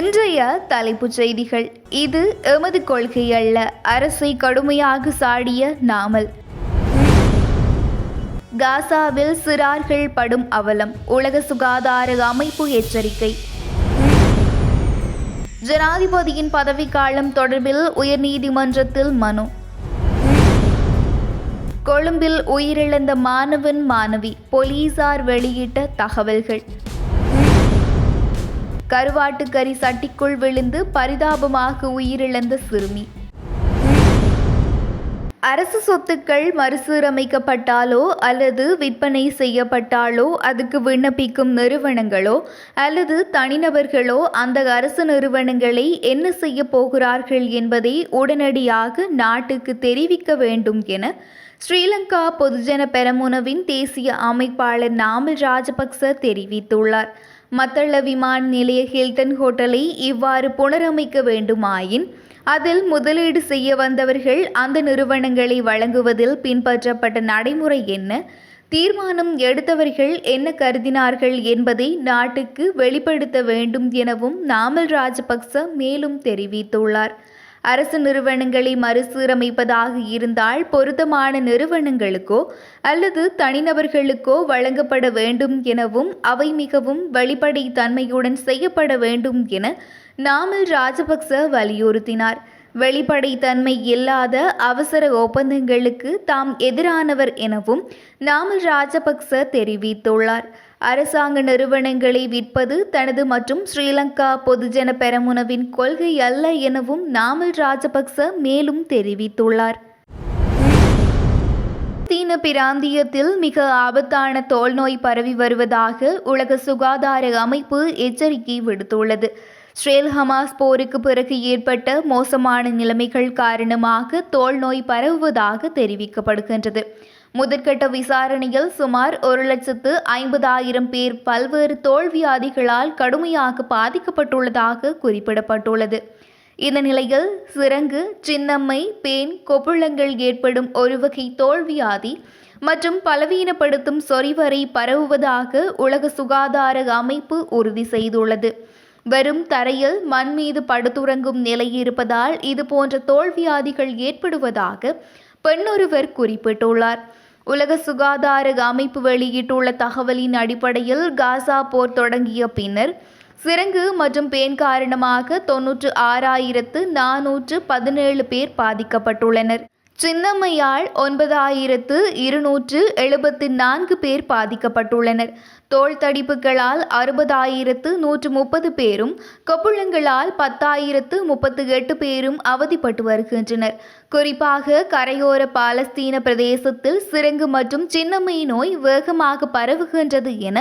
இன்றைய தலைப்புச் செய்திகள். இது எமது கொள்கை அல்ல. அரசை கடுமையாக சாடிய நாமல். காசாவில் சிறார்கள் படும் அவலம். உலக சுகாதார அமைப்பு எச்சரிக்கை. ஜனாதிபதியின் பதவிக்காலம் தொடர்பில் உயர்நீதிமன்றத்தில் மனு. கொழும்பில் உயிரிழந்த மாணவன் மாணவி போலீசார் வெளியிட்ட தகவல்கள். கருவாட்டுக்கறி சட்டிக்குள் விழுந்து பரிதாபமாக உயிரிழந்த சிறுமி. அரசு சொத்துக்கள் மறுசீரமைக்கப்பட்டாலோ அல்லது விற்பனை செய்யப்பட்டாலோ அதுக்கு விண்ணப்பிக்கும் நிறுவனங்களோ அல்லது தனிநபர்களோ அந்த அரசு நிறுவனங்களை என்ன செய்ய போகிறார்கள் என்பதை உடனடியாக நாட்டுக்கு தெரிவிக்க வேண்டும் என ஸ்ரீலங்கா பொதுஜன பெரமுனவின் தேசிய அமைப்பாளர் நாமல் ராஜபக்ச தெரிவித்துள்ளார். மத்தள விமான நிலைய ஹில்டன் ஹோட்டலை இவ்வாறு புனரமைக்க வேண்டுமாயின் அதில் முதலீடு செய்ய வந்தவர்கள் அந்த நிறுவனங்களை வழங்குவதில் பின்பற்றப்பட்ட நடைமுறை என்ன தீர்மானம் எடுத்தவர்கள் என்ன கருதினார்கள் என்பதை நாட்டுக்கு வெளிப்படுத்த வேண்டும் எனவும் நாமல் ராஜபக்ச மேலும் தெரிவித்துள்ளார். அரசு நிறுவனங்களை மறுசீரமைப்பதாக இருந்தால் பொருத்தமான நிறுவனங்களுக்கோ அல்லது தனிநபர்களுக்கோ வழங்கப்பட வேண்டும் எனவும் அவை மிகவும் வெளிப்படை தன்மையுடன் செய்யப்பட வேண்டும் என நாமல் ராஜபக்ச வலியுறுத்தினார். வெளிப்படைத்தன்மை இல்லாத அவசர ஒப்பந்தங்களுக்கு தாம் எதிரானவர் எனவும் நாமல் ராஜபக்ச தெரிவித்துள்ளார். அரசாங்க நிறுவனங்களை விற்பது தனது மற்றும் ஸ்ரீலங்கா பொதுஜன பெரமுனவின் கொள்கை அல்ல எனவும் நாமல் ராஜபக்ச மேலும் தெரிவித்துள்ளார். சீன பிராந்தியத்தில் மிக ஆபத்தான தோல் நோய் பரவி வருவதாக உலக சுகாதார அமைப்பு எச்சரிக்கை விடுத்துள்ளது. ஸ்ரேல் ஹமாஸ் போருக்கு பிறகு ஏற்பட்ட மோசமான நிலைமைகள் காரணமாக தோல் நோய் பரவுவதாக தெரிவிக்கப்படுகின்றது. முதற்கட்ட விசாரணையில் சுமார் ஒரு லட்சத்து ஐம்பதாயிரம் பேர் பல்வேறு தோல்வியாதிகளால் கடுமையாக பாதிக்கப்பட்டுள்ளதாக குறிப்பிடப்பட்டுள்ளது. இந்த நிலையில் சிறங்கு சின்னம்மை பேன் கொப்புளங்கள் ஏற்படும் ஒரு வகை தோல்வியாதி மற்றும் பலவீனப்படுத்தும் சொறிவரை பரவுவதாக உலக சுகாதார அமைப்பு உறுதி செய்துள்ளது. வெறும் தரையில் மண் மீது படுத்துறங்கும் நிலை இருப்பதால் இது போன்ற தோல்வியாதிகள் ஏற்படுவதாக பெண்ணொருவர் குறிப்பிட்டுள்ளார். உலக சுகாதார அமைப்பு வெளியிட்டுள்ள தகவலின் அடிப்படையில் காசா போர் தொடங்கிய பின்னர் சிறங்கு மற்றும் பேன் காரணமாக தொன்னூற்று ஆறாயிரத்து நானூற்று பதினேழு பேர் பாதிக்கப்பட்டுள்ளனர். சின்னம்மையால் ஒன்பதாயிரத்து இருநூற்று எழுபத்து நான்கு பேர் பாதிக்கப்பட்டுள்ளனர். தோல் தடிப்புகளால் அறுபதாயிரத்து நூற்று முப்பது பேரும் கொப்புளங்களால் பத்தாயிரத்து முப்பத்து எட்டு பேரும் அவதிப்பட்டு வருகின்றனர். குறிப்பாக கரையோர பாலஸ்தீன பிரதேசத்தில் சிறங்கு மற்றும் சின்னம்மை நோய் வேகமாக பரவுகின்றது என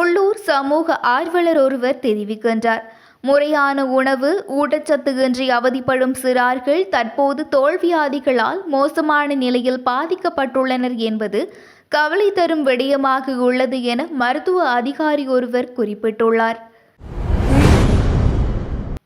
உள்ளூர் சமூக ஆர்வலர் ஒருவர் தெரிவிக்கின்றார். முறையான உணவு ஊட்டச்சத்து இன்றி அவதிப்படும் சிறார்கள் தற்போது தோல்வியாதிகளால் மோசமான நிலையில் பாதிக்கப்பட்டுள்ளனர் என்பது கவலை தரும் விடயமாக உள்ளது என மருத்துவ அதிகாரி ஒருவர் குறிப்பிட்டுள்ளார்.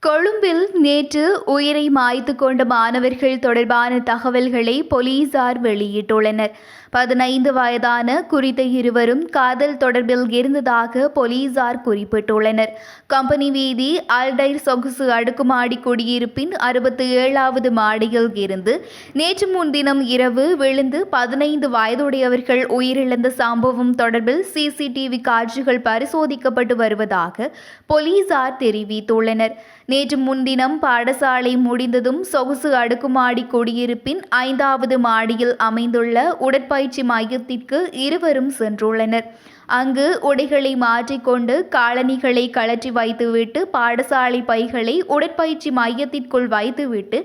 கொழும்பில் நேற்று உயிரை மாய்த்து கொண்ட மாணவர்கள் தொடர்பான தகவல்களை போலீசார் வெளியிட்டுள்ளனர். பதினைந்து வயதான குறித்த இருவரும் காதல் தொடர்பில் இருந்ததாக போலீசார் குறிப்பிட்டுள்ளனர். கம்பெனி வீதி அல்டைர் சொகுசு அடுக்குமாடி குடியிருப்பின் அறுபத்தி ஏழாவது மாடியில் இருந்து நேற்று முன்தினம் இரவு விழுந்து பதினைந்து வயதுடையவர்கள் உயிரிழந்த சம்பவம் தொடர்பில் சிசிடிவி காட்சிகள் பரிசோதிக்கப்பட்டு வருவதாக போலீசார் தெரிவித்துள்ளனர். நேற்று முன்தினம் பாடசாலை முடிந்ததும் சொகுசு அடுக்குமாடி குடியிருப்பின் ஐந்தாவது மாடியில் அமைந்துள்ள உடற்பயிற்சி மையத்திற்கு இருவரும் சென்றுள்ளனர். அங்கு உடைகளை மாற்றிக்கொண்டு காலணிகளை கழற்றி வைத்துவிட்டு பாடசாலை பைகளை உடற்பயிற்சி மையத்திற்குள் வைத்துவிட்டு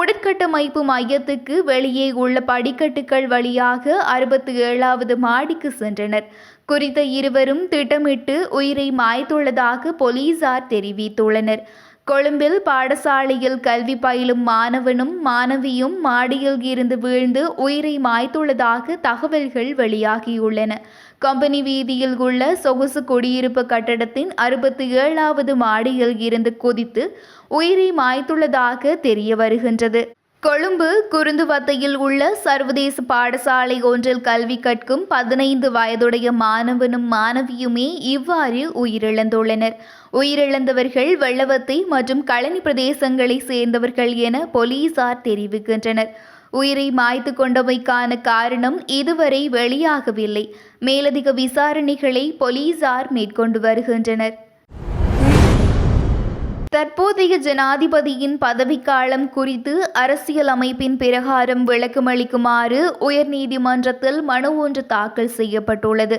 உடற்கட்டமைப்பு மையத்துக்கு வெளியே உள்ள படிக்கட்டுகள் வழியாக அறுபத்தி ஏழாவது மாடிக்கு சென்றனர். குறித்த இருவரும் திட்டமிட்டு உயிரை மாய்த்துள்ளதாக போலீசார் தெரிவித்துள்ளனர். கொழும்பில் பாடசாலையில் கல்வி பயிலும் மாணவனும் மாணவியும் மாடியில் இருந்து வீழ்ந்து உயிரை மாய்த்துள்ளதாக தகவல்கள் வெளியாகியுள்ளன. கம்பெனி வீதியில் உள்ள சொகுசு குடியிருப்பு கட்டடத்தின் அறுபத்தி ஏழாவது மாடியில் இருந்து குதித்து உயிரை மாய்த்துள்ளதாக தெரிய வருகின்றது. கொழும்பு குருந்துவத்தையில் உள்ள சர்வதேச பாடசாலை ஒன்றில் கல்வி கற்கும் பதினைந்து வயதுடைய மாணவனும் மாணவியுமே இவ்வாறு உயிரிழந்துள்ளனர். உயிரிழந்தவர்கள் வெள்ளவத்தை மற்றும் களனி பிரதேசங்களை சேர்ந்தவர்கள் என போலீசார் தெரிவிக்கின்றனர். உயிரை மாய்த்து கொண்டமைக்கான காரணம் இதுவரை வெளியாகவில்லை. மேலதிக விசாரணைகளை போலீசார் மேற்கொண்டு வருகின்றனர். தற்போதைய ஜனாதிபதியின் பதவிக்காலம் குறித்து அரசியல் அமைப்பின் பிரகாரம் விளக்கமளிக்குமாறு உயர்நீதிமன்றத்தில் மனு ஒன்று தாக்கல் செய்யப்பட்டுள்ளது.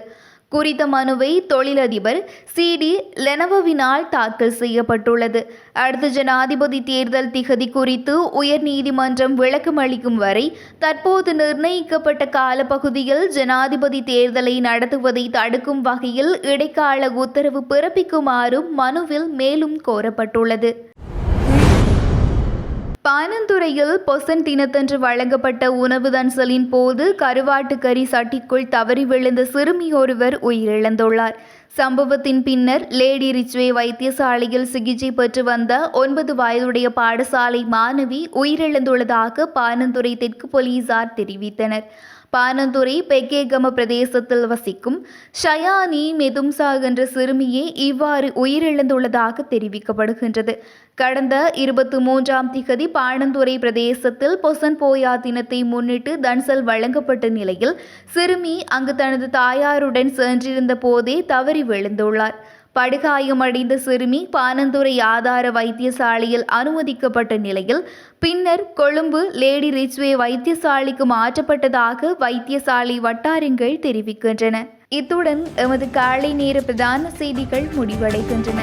குறித்த மனுவை தொழிலதிபர் சிடி லெனவோவினால் தாக்கல் செய்யப்பட்டுள்ளது. அடுத்த ஜனாதிபதி தேர்தல் திகதி குறித்து உயர்நீதிமன்றம் விளக்கமளிக்கும் வரை தற்போது நிர்ணயிக்கப்பட்ட காலப்பகுதியில் ஜனாதிபதி தேர்தலை நடத்துவதை தடுக்கும் வகையில் இடைக்கால உத்தரவு பிறப்பிக்குமாறும் மனுவில் மேலும் கோரப்பட்டுள்ளது. பானந்துறையில் பொசன் தினத்தன்று வழங்கப்பட்ட உணவு தன்சலின் போது கருவாட்டு கறி சட்டிக்குள் தவறி விழுந்த சிறுமி ஒருவர் உயிரிழந்துள்ளார். சம்பவத்தின் பின்னர் லேடி ரிச்வே வைத்தியசாலையில் சிகிச்சை பெற்று வந்த ஒன்பது வயதுடைய பாடசாலை மாணவி உயிரிழந்துள்ளதாக பானந்துறை தெற்கு போலீசார் தெரிவித்தனர். பானந்துறை பெக்கேகம பிரதேசத்தில் வசிக்கும் ஷயானி மெதும்சா என்ற சிறுமியே இவ்வாறு உயிரிழந்துள்ளதாக தெரிவிக்கப்படுகின்றது. கடந்த இருபத்தி மூன்றாம் திகதி பாணந்துறை பிரதேசத்தில் பொசன் போயா தினத்தை முன்னிட்டு தன்சல் வழங்கப்பட்ட நிலையில் சிறுமி அங்கு தனது தாயாருடன் சென்றிருந்த போதே தவறி விழுந்துள்ளார். படுகாயமடைந்த சிறுமி பானந்துறை ஆதார வைத்தியசாலையில் அனுமதிக்கப்பட்ட நிலையில் பின்னர் கொழும்பு லேடி ரிச்வே வைத்தியசாலைக்கு மாற்றப்பட்டதாக வைத்தியசாலை வட்டாரங்கள் தெரிவிக்கின்றன. இத்துடன் எமது காலை நேர பிரதான செய்திகள் முடிவடைகின்றன.